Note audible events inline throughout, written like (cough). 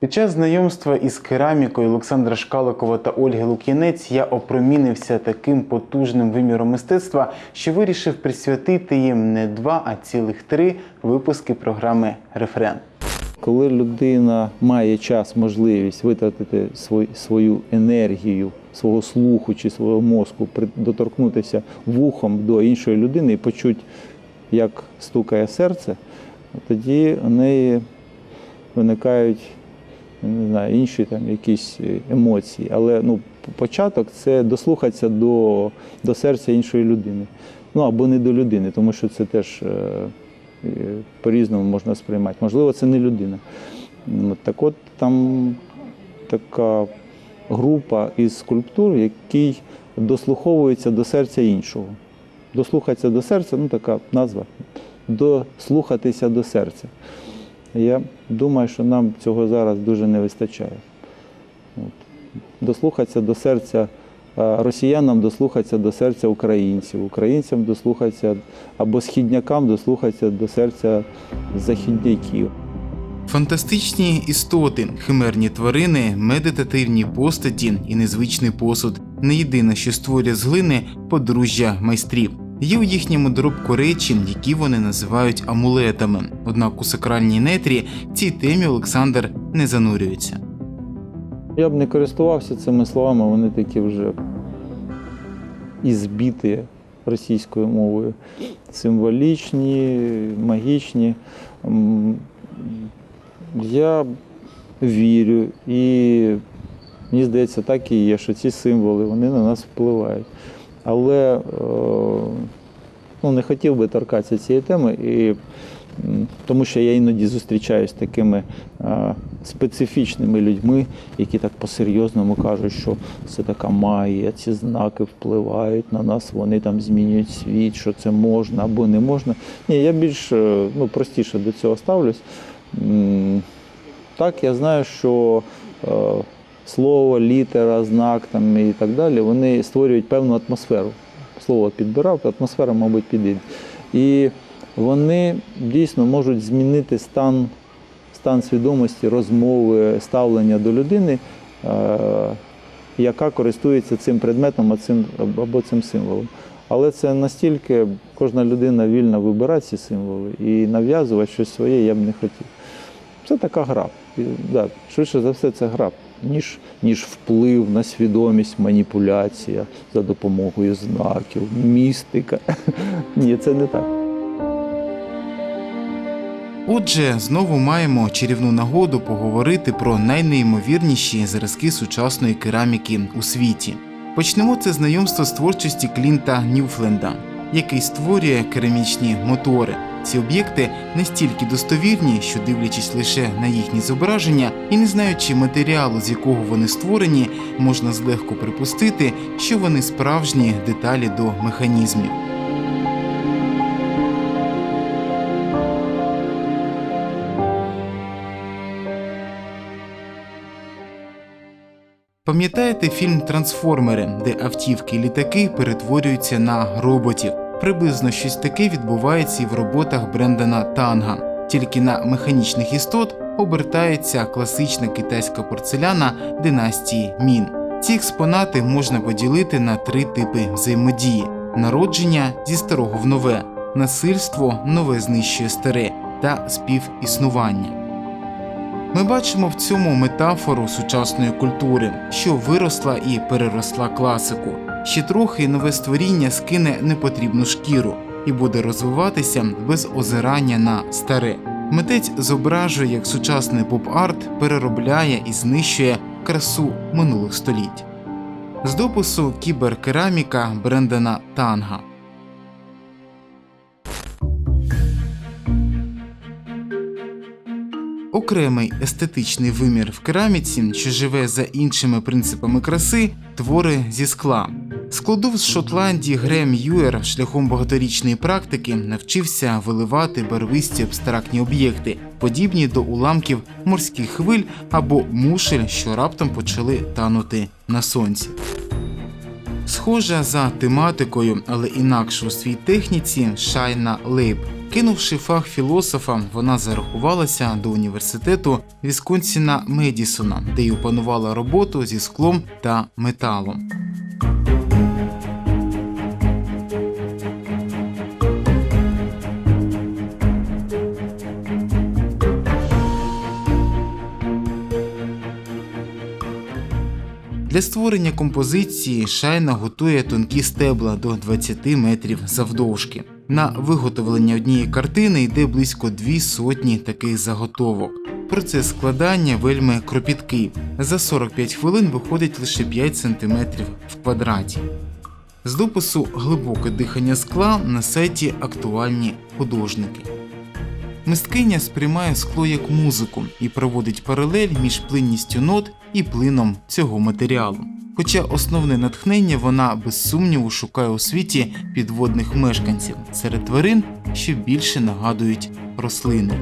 Під час знайомства із керамікою Олександра Шкаликова та Ольги Лук'янець я опромінився таким потужним виміром мистецтва, що вирішив присвятити їм не два, а цілих три випуски програми Рефрен. Коли людина має час, можливість витратити свою енергію, свого слуху чи свого мозку, доторкнутися вухом до іншої людини і почути, як стукає серце, тоді у неї виникають не знаю, інші там якісь е, емоції. Але ну, початок це дослухатися до, до серця іншої людини. Ну або не до людини, тому що це теж. е, по-різному можна сприймати. Можливо, це не людина. Так от там така група із скульптур, який дослуховується до серця іншого. Дослухатися до серця, ну така назва. Дослухатися до серця. Я думаю, що нам цього зараз дуже не вистачає. Дослухатися до серця росіянам, дослухатися до серця українців, українцям дослухатися або східнякам дослухатися до серця західняків. Фантастичні істоти, химерні тварини, медитативні постаті і незвичний посуд не єдине, що створює з глини подружжя майстрів. Є у їхньому доробку речі, які вони називають амулетами. Однак у сакральній нетрі цій темі Олександр не занурюється. Я б не користувався цими словами, вони такі вже і російською мовою. Символічні, магічні. Я вірю і мені здається, так і є, що ці символи вони на нас впливають. Але е, ну, не хотів би торкатися цієї теми, і, тому що я іноді зустрічаюся з такими е, специфічними людьми, які так по-серйозному кажуть, що це така магія, ці знаки впливають на нас, вони там змінюють світ, що це можна або не можна. Ні, я більш е, ну, простіше до цього ставлюсь. Так, я знаю, що е, слово, літера, знак там, і так далі, вони створюють певну атмосферу. Слово підбирав, атмосфера, мабуть, підійде. І вони дійсно можуть змінити стан, стан свідомості, розмови, ставлення до людини, е, яка користується цим предметом або цим символом. Але це настільки кожна людина вільна вибирати ці символи і нав'язувати щось своє я б не хотів. Це така гра. Да, швидше за все, це гра, ніж, ніж вплив на свідомість, маніпуляція за допомогою знаків, містика. (laughs) Ні, це не так. Отже, знову маємо чарівну нагоду поговорити про найнеймовірніші зразки сучасної кераміки у світі. Почнемо це знайомство з творчості Клінта Ньюфленда, який створює керамічні мотори. Ці об'єкти настільки достовірні, що дивлячись лише на їхні зображення і не знаючи матеріалу, з якого вони створені, можна злегко припустити, що вони справжні деталі до механізмів. Пам'ятаєте фільм Трансформери, де автівки і літаки перетворюються на роботів? Приблизно щось таке відбувається і в роботах Брендана Танга. Тільки на механічних істот обертається класична китайська порцеляна династії Мін. Ці експонати можна поділити на три типи взаємодії: народження зі старого в нове, насильство нове знищує старе та співіснування. Ми бачимо в цьому метафору сучасної культури, що виросла і переросла класику. Ще трохи нове створіння скине непотрібну шкіру і буде розвиватися без озирання на старе. Митець зображує, як сучасний поп-арт переробляє і знищує красу минулих століть. З допису Кіберкераміка Брендана Танга. Окремий естетичний вимір в кераміці, що живе за іншими принципами краси, твори зі скла. Складов з Шотландії Грем Юер шляхом багаторічної практики навчився виливати барвисті абстрактні об'єкти, подібні до уламків морських хвиль або мушель, що раптом почали танути на сонці. Схожа за тематикою, але інакше у своїй техніці Шайна Лейб Кинувши фах філософа, вона зарахувалася до університету Вісконсіна Медісона, де й опанувала роботу зі склом та металом. Для створення композиції шайна готує тонкі стебла до 20 метрів завдовжки. На виготовлення однієї картини йде близько дві сотні таких заготовок. Процес складання вельми кропіткий. За 45 хвилин виходить лише 5 см в квадраті. З допису глибоке дихання скла на сайті актуальні художники. Мисткиня сприймає скло як музику і проводить паралель між плинністю нот і плином цього матеріалу. Хоча основне натхнення вона без сумніву шукає у світі підводних мешканців серед тварин, що більше нагадують рослини.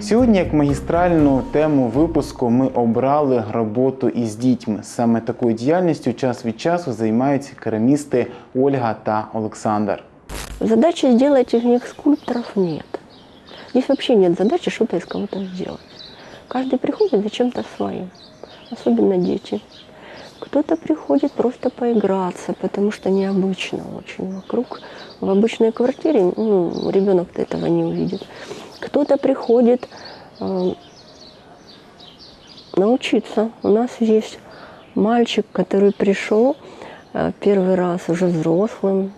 Сьогодні, як магістральну тему випуску, ми обрали роботу із дітьми. Саме такою діяльністю час від часу займаються керамісти Ольга та Олександр. Задачи сделать из них скульпторов нет. Здесь вообще нет задачи что-то из кого-то сделать. Каждый приходит за чем-то своим, особенно дети. Кто-то приходит просто поиграться, потому что необычно очень вокруг. В обычной квартире ну, ребенок этого не увидит. Кто-то приходит э, научиться. У нас есть мальчик, который пришел э, первый раз уже взрослым,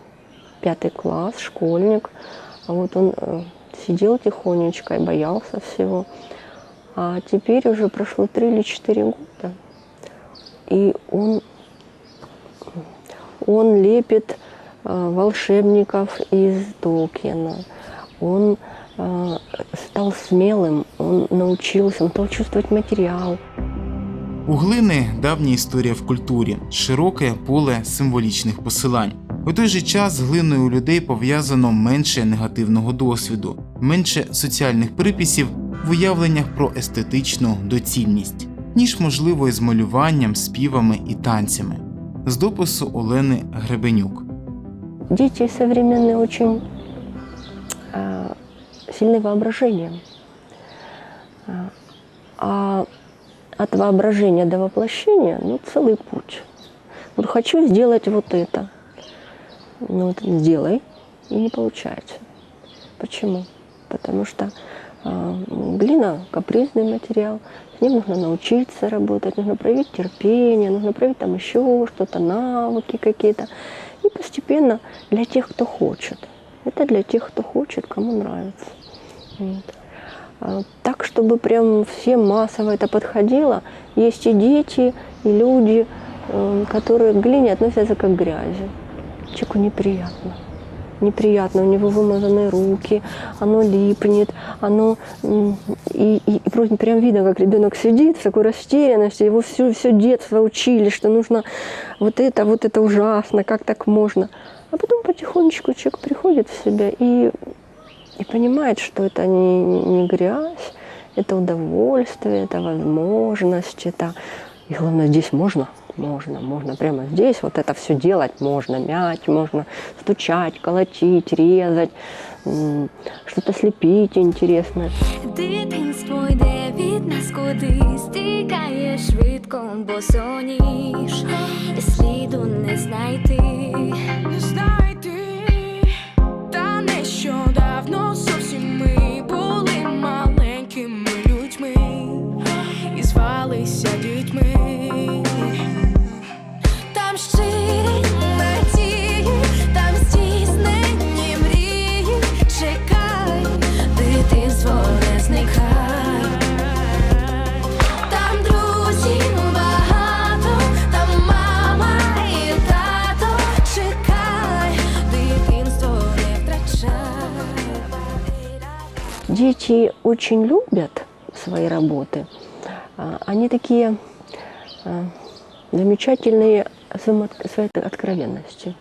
пятый класс, школьник. А вот он э, сидел тихонечко и боялся всего. А теперь уже прошло три или четыре года, и он, он лепит э, волшебников из Толкина. Он э, стал смелым, он научился, он стал чувствовать материал. У глини давня історія в культурі, широке поле символічних посилань. У той же час з глиною у людей пов'язано менше негативного досвіду, менше соціальних приписів в уявленнях про естетичну доцільність, ніж можливо із малюванням, співами і танцями. З допису Олени Гребенюк. Дети современные очень э, сильны воображением. А, А от воображения до воплощения ну, целый путь. Вот хочу сделать вот это. Ну вот сделай, и не получается. Почему? Потому что э, глина капризный материал, с ним нужно научиться работать, нужно проявить терпение, нужно проявить там еще что-то, навыки какие-то. И постепенно для тех, кто хочет. Это для тех, кто хочет, кому нравится. Вот. А Так, чтобы прям всем массово это подходило, есть и дети, и люди, э, которые к глине относятся как к грязи. Человеку неприятно. Неприятно, у него вымазанные руки, оно липнет, оно м, и, и, и просто прям видно, как ребенок сидит в такой растерянности, его все, все детство учили, что нужно вот это, вот это ужасно, как так можно. А потом потихонечку человек приходит в себя и и понимает, что это не, не- не грязь, это удовольствие, это возможность, это... И главное, здесь можно? Можно, можно. Прямо здесь вот это все делать можно. Мять можно, стучать, колотить, резать, что-то слепить интересное. Дитинство йде від нас кудись, тікає швидко, бо соніш, сліду не знайти, Дети очень любят свои работы. Они такие замечательные своей откровенности.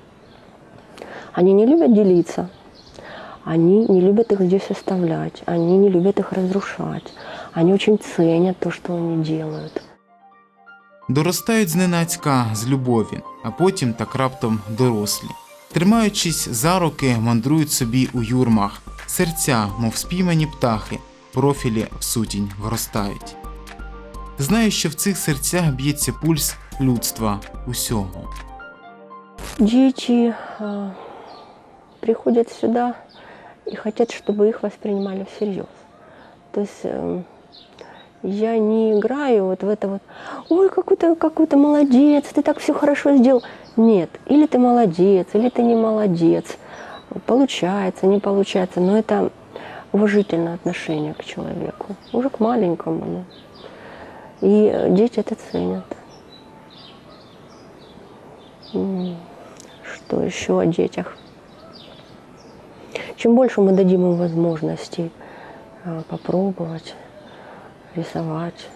Они не любят делиться, они не любят их здесь оставлять, они не любят их разрушать. Они очень ценят то, что они делают. Доростають зненацька з любові, а потім так раптом дорослі. Тримаючись за руки, мандрують собі у юрмах, серця, мов спіймані птахи, профілі в сутінь вростають. Знаю, що в цих серцях б'ється пульс людства усього. Дети а, приходят сюда и хотят, чтобы их воспринимали всерьез. То есть эм, я не играю вот в это вот, ой, какой ты, какой ты молодец, ты так все хорошо сделал. Нет, или ты молодец, или ты не молодец. Получается, не получается, но это уважительное отношение к человеку, уже к маленькому. ну. И дети это ценят. Что еще о детях? Чем больше мы дадим им возможностей а, попробовать рисовать,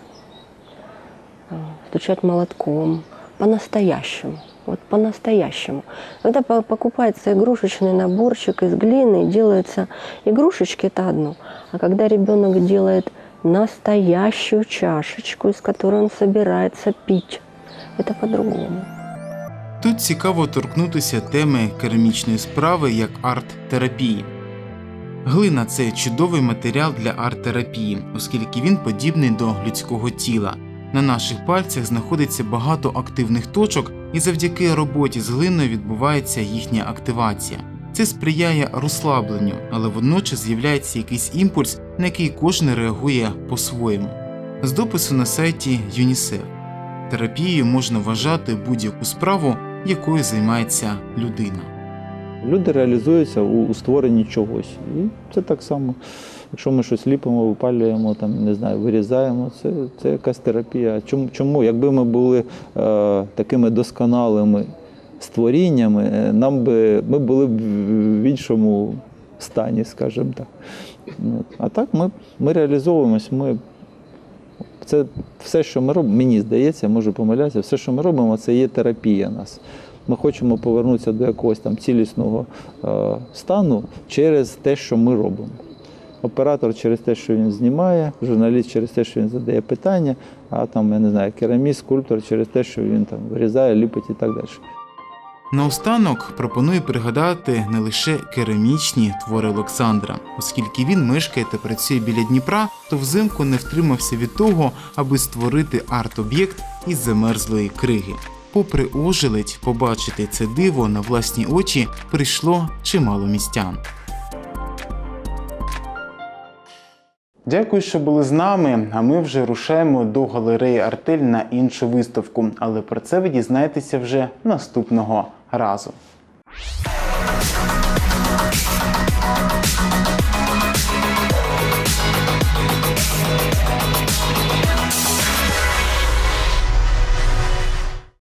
а, стучать молотком, по-настоящему. Вот по-настоящему. Когда по- покупается игрушечный наборчик из глины, делаются игрушечки, это одно. А когда ребенок делает настоящую чашечку, из которой он собирается пить, это по-другому. Тут цікаво торкнутися теми керамічної справи як арт-терапії. Глина це чудовий матеріал для арт-терапії, оскільки він подібний до людського тіла. На наших пальцях знаходиться багато активних точок, і завдяки роботі з глиною відбувається їхня активація. Це сприяє розслабленню, але водночас з'являється якийсь імпульс, на який кожен реагує по-своєму. З допису на сайті ЮНІСЕФ терапією можна вважати будь-яку справу, якою займається людина. Люди реалізуються у, створенні чогось. І це так само. Якщо ми щось ліпимо, випалюємо, там, не знаю, вирізаємо, це, це якась терапія. Чому? Чому? Якби ми були е, такими досконалими створіннями, е, нам би, ми були б в іншому стані, скажімо так. А так ми, ми реалізовуємось, ми це все, що ми робимо, мені здається, можу помилятися, все, що ми робимо, це є терапія нас. Ми хочемо повернутися до якогось там цілісного е, стану через те, що ми робимо. Оператор через те, що він знімає, журналіст через те, що він задає питання, а там, я не знаю, кераміст, скульптор через те, що він там вирізає, ліпить і так далі. Наостанок пропоную пригадати не лише керамічні твори Олександра, оскільки він мешкає та працює біля Дніпра, то взимку не втримався від того, аби створити арт-об'єкт із замерзлої криги. Попри ожеледь, побачити це диво на власні очі прийшло чимало містян. Дякую, що були з нами. А ми вже рушаємо до галереї Артель на іншу виставку. Але про це ви дізнаєтеся вже наступного разу.